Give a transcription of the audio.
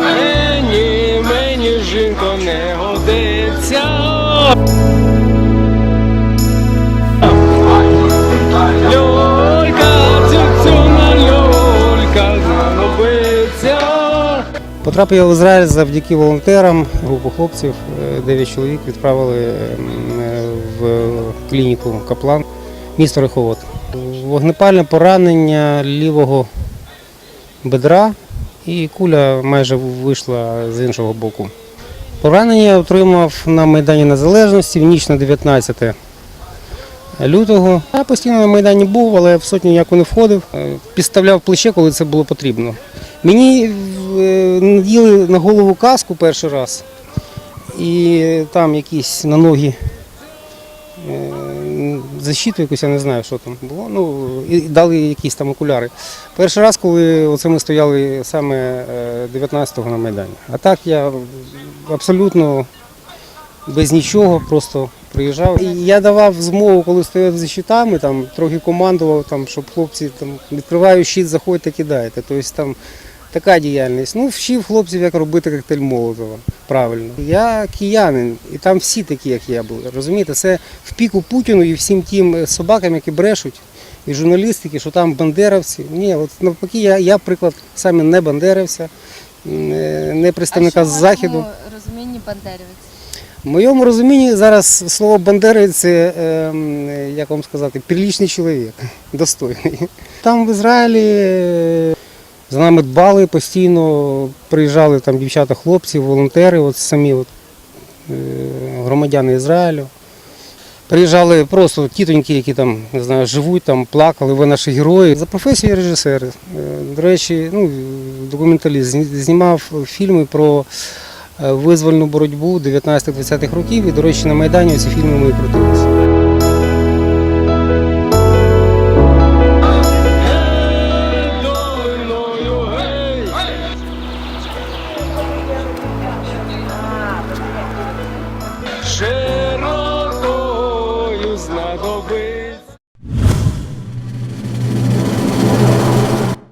Мені, мені жінко не годиться. Льолька, цюцюна льолька знадобиться. Потрапив я в Ізраїль завдяки волонтерам, групу хлопців, дев'ять чоловік відправили в клініку Каплан, місто Риховод. Вогнепальне поранення лівого бедра і куля майже вийшла з іншого боку. Поранення отримав на Майдані Незалежності в ніч на 19 лютого. Я постійно на Майдані був, але в сотню ніяко не входив. Е, Підставляв плече, коли це було потрібно. Мені е, наділи на голову каску перший раз, і там якісь на ноги е, защиту якусь, я не знаю, що там було. Ну, і дали якісь там окуляри. Перший раз, коли оце ми стояли саме е, 19-го на Майдані. А так я абсолютно без нічого, просто приїжджав. І я давав змогу, коли стояв за щитами, там трохи командував, там, щоб хлопці там, відкриваю щит, заходьте, кидайте. Тобто там така діяльність. Ну, вчив хлопців, як робити коктейль Молотова. Правильно. Я киянин, і там всі такі, як я були. Розумієте, це в піку Путіну і всім тим собакам, які брешуть, і журналістики, що там бандеровці. Ні, от навпаки, я, я приклад саме не бандеровця, не, не представника а з що в заходу. розумінні бандерівець? В моєму розумінні зараз слово бандеровець це, ем, як вам сказати, приличний чоловік, достойний. Там в Ізраїлі за нами дбали постійно, приїжджали там дівчата, хлопці, волонтери, от самі от, е, громадяни Ізраїлю. Приїжджали просто тітоньки, які там не знаю, живуть, там плакали, ви наші герої. За професією режисер. Е, До речі, ну, документаліст знімав фільми про е, визвольну боротьбу 19-20-х років. І, до речі, на Майдані ці фільми ми крутилися. with